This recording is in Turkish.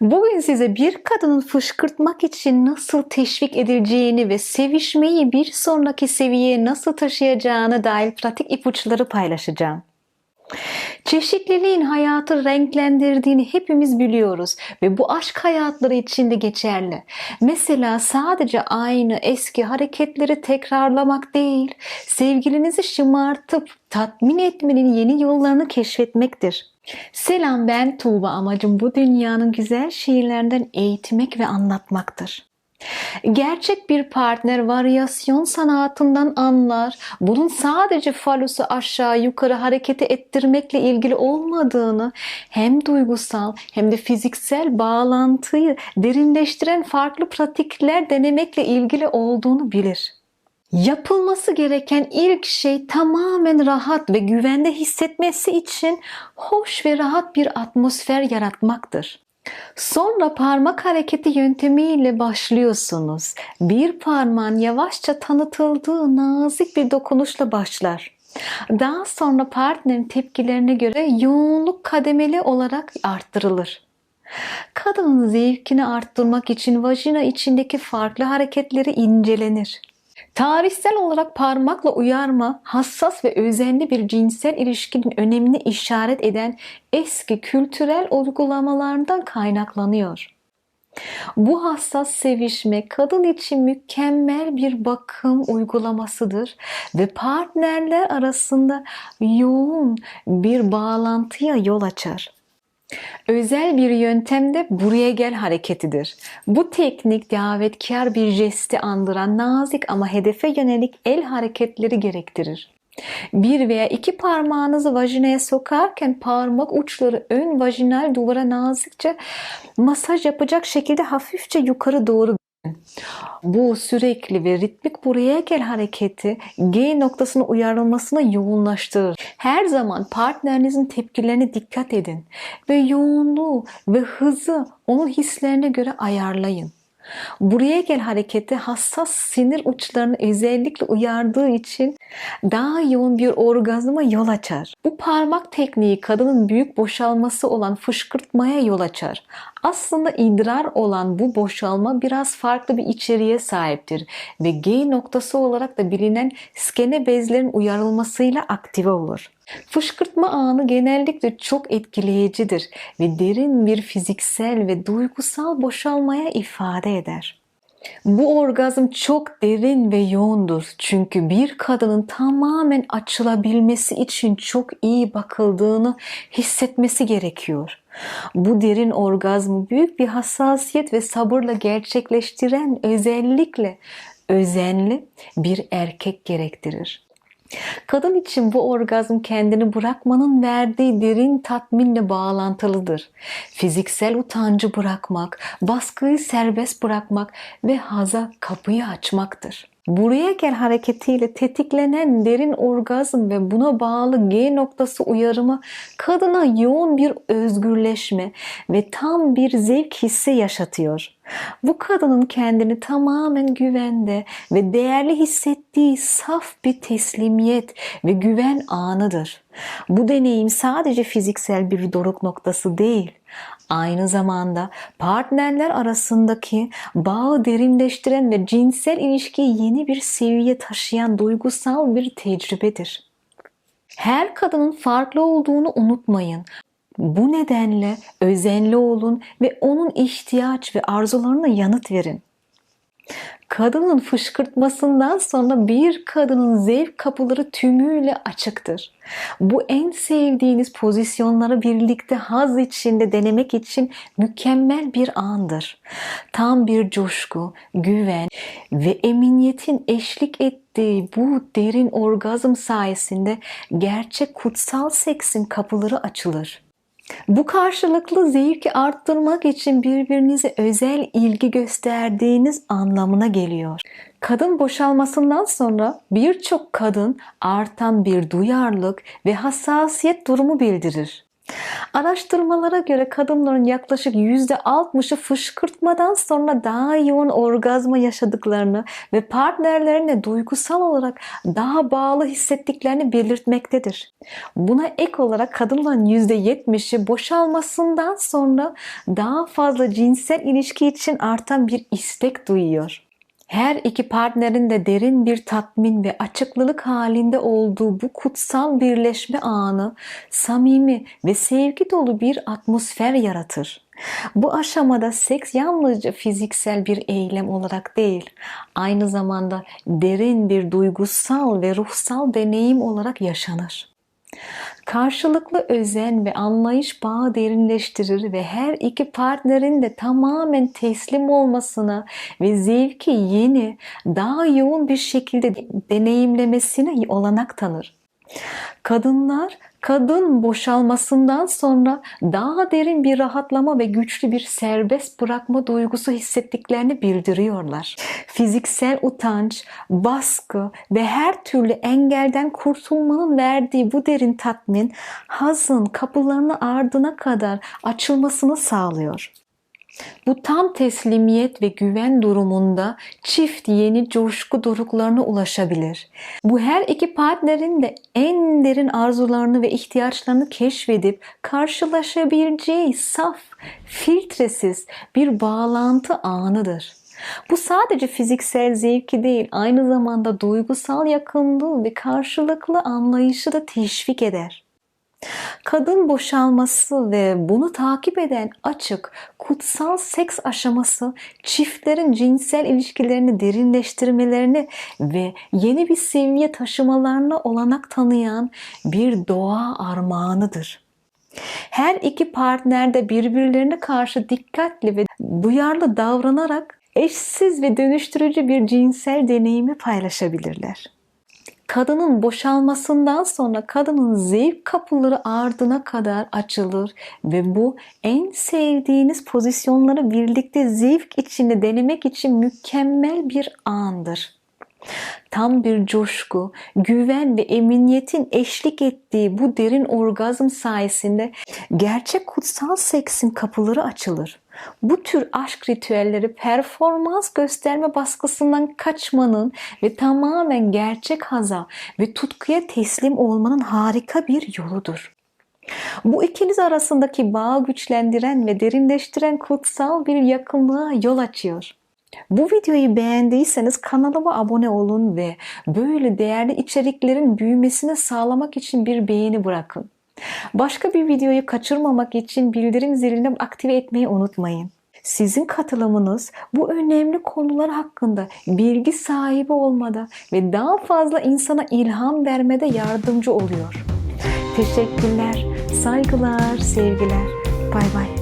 Bugün size bir kadının fışkırtmak için nasıl teşvik edileceğini ve sevişmeyi bir sonraki seviyeye nasıl taşıyacağına dair pratik ipuçları paylaşacağım. Çeşitliliğin hayatı renklendirdiğini hepimiz biliyoruz ve bu aşk hayatları için de geçerli. Mesela sadece aynı eski hareketleri tekrarlamak değil, sevgilinizi şımartıp tatmin etmenin yeni yollarını keşfetmektir. Selam ben Tuğba amacım bu dünyanın güzel şiirlerinden eğitmek ve anlatmaktır. Gerçek bir partner varyasyon sanatından anlar. Bunun sadece falusu aşağı yukarı hareketi ettirmekle ilgili olmadığını, hem duygusal hem de fiziksel bağlantıyı derinleştiren farklı pratikler denemekle ilgili olduğunu bilir. Yapılması gereken ilk şey tamamen rahat ve güvende hissetmesi için hoş ve rahat bir atmosfer yaratmaktır. Sonra parmak hareketi yöntemiyle başlıyorsunuz. Bir parmağın yavaşça tanıtıldığı nazik bir dokunuşla başlar. Daha sonra partnerin tepkilerine göre yoğunluk kademeli olarak arttırılır. Kadının zevkini arttırmak için vajina içindeki farklı hareketleri incelenir. Tarihsel olarak parmakla uyarma, hassas ve özenli bir cinsel ilişkinin önemini işaret eden eski kültürel uygulamalardan kaynaklanıyor. Bu hassas sevişme kadın için mükemmel bir bakım uygulamasıdır ve partnerler arasında yoğun bir bağlantıya yol açar. Özel bir yöntem de buraya gel hareketidir. Bu teknik davetkar bir jesti andıran nazik ama hedefe yönelik el hareketleri gerektirir. Bir veya iki parmağınızı vajinaya sokarken parmak uçları ön vajinal duvara nazikçe masaj yapacak şekilde hafifçe yukarı doğru bu sürekli ve ritmik buraya gel hareketi G noktasına uyarılmasını yoğunlaştırır. Her zaman partnerinizin tepkilerine dikkat edin ve yoğunluğu ve hızı onun hislerine göre ayarlayın. Buraya gel hareketi hassas sinir uçlarını özellikle uyardığı için daha yoğun bir orgazma yol açar. Bu parmak tekniği kadının büyük boşalması olan fışkırtmaya yol açar. Aslında idrar olan bu boşalma biraz farklı bir içeriğe sahiptir ve G noktası olarak da bilinen skene bezlerin uyarılmasıyla aktive olur. Fışkırtma anı genellikle çok etkileyicidir ve derin bir fiziksel ve duygusal boşalmaya ifade eder. Bu orgazm çok derin ve yoğundur. Çünkü bir kadının tamamen açılabilmesi için çok iyi bakıldığını hissetmesi gerekiyor. Bu derin orgazmı büyük bir hassasiyet ve sabırla gerçekleştiren özellikle özenli bir erkek gerektirir. Kadın için bu orgazm kendini bırakmanın verdiği derin tatminle bağlantılıdır. Fiziksel utancı bırakmak, baskıyı serbest bırakmak ve haza kapıyı açmaktır. Buraya gel hareketiyle tetiklenen derin orgazm ve buna bağlı G noktası uyarımı kadına yoğun bir özgürleşme ve tam bir zevk hissi yaşatıyor. Bu kadının kendini tamamen güvende ve değerli hissettiği saf bir teslimiyet ve güven anıdır. Bu deneyim sadece fiziksel bir doruk noktası değil, aynı zamanda partnerler arasındaki bağı derinleştiren ve cinsel ilişkiyi yeni bir seviye taşıyan duygusal bir tecrübedir. Her kadının farklı olduğunu unutmayın. Bu nedenle özenli olun ve onun ihtiyaç ve arzularına yanıt verin. Kadının fışkırtmasından sonra bir kadının zevk kapıları tümüyle açıktır. Bu en sevdiğiniz pozisyonları birlikte haz içinde denemek için mükemmel bir andır. Tam bir coşku, güven ve eminiyetin eşlik ettiği bu derin orgazm sayesinde gerçek kutsal seksin kapıları açılır. Bu karşılıklı zevki arttırmak için birbirinize özel ilgi gösterdiğiniz anlamına geliyor. Kadın boşalmasından sonra birçok kadın artan bir duyarlılık ve hassasiyet durumu bildirir. Araştırmalara göre kadınların yaklaşık %60'ı fışkırtmadan sonra daha yoğun orgazma yaşadıklarını ve partnerlerine duygusal olarak daha bağlı hissettiklerini belirtmektedir. Buna ek olarak kadınların %70'i boşalmasından sonra daha fazla cinsel ilişki için artan bir istek duyuyor. Her iki partnerin de derin bir tatmin ve açıklılık halinde olduğu bu kutsal birleşme anı samimi ve sevgi dolu bir atmosfer yaratır. Bu aşamada seks yalnızca fiziksel bir eylem olarak değil, aynı zamanda derin bir duygusal ve ruhsal deneyim olarak yaşanır. Karşılıklı özen ve anlayış bağı derinleştirir ve her iki partnerin de tamamen teslim olmasına ve zevki yeni, daha yoğun bir şekilde deneyimlemesine olanak tanır. Kadınlar kadın boşalmasından sonra daha derin bir rahatlama ve güçlü bir serbest bırakma duygusu hissettiklerini bildiriyorlar. Fiziksel utanç, baskı ve her türlü engelden kurtulmanın verdiği bu derin tatmin hazın kapılarını ardına kadar açılmasını sağlıyor. Bu tam teslimiyet ve güven durumunda çift yeni coşku doruklarına ulaşabilir. Bu her iki partnerin de en derin arzularını ve ihtiyaçlarını keşfedip karşılaşabileceği saf, filtresiz bir bağlantı anıdır. Bu sadece fiziksel zevki değil, aynı zamanda duygusal yakınlığı ve karşılıklı anlayışı da teşvik eder. Kadın boşalması ve bunu takip eden açık, kutsal seks aşaması çiftlerin cinsel ilişkilerini derinleştirmelerini ve yeni bir seviye taşımalarına olanak tanıyan bir doğa armağanıdır. Her iki partner de birbirlerine karşı dikkatli ve duyarlı davranarak eşsiz ve dönüştürücü bir cinsel deneyimi paylaşabilirler kadının boşalmasından sonra kadının zevk kapıları ardına kadar açılır ve bu en sevdiğiniz pozisyonları birlikte zevk içinde denemek için mükemmel bir andır. Tam bir coşku, güven ve emniyetin eşlik ettiği bu derin orgazm sayesinde gerçek kutsal seksin kapıları açılır. Bu tür aşk ritüelleri performans gösterme baskısından kaçmanın ve tamamen gerçek haza ve tutkuya teslim olmanın harika bir yoludur. Bu ikiniz arasındaki bağı güçlendiren ve derinleştiren kutsal bir yakınlığa yol açıyor. Bu videoyu beğendiyseniz kanalıma abone olun ve böyle değerli içeriklerin büyümesini sağlamak için bir beğeni bırakın. Başka bir videoyu kaçırmamak için bildirim zilini aktive etmeyi unutmayın. Sizin katılımınız bu önemli konular hakkında bilgi sahibi olmada ve daha fazla insana ilham vermede yardımcı oluyor. Teşekkürler, saygılar, sevgiler. Bay bay.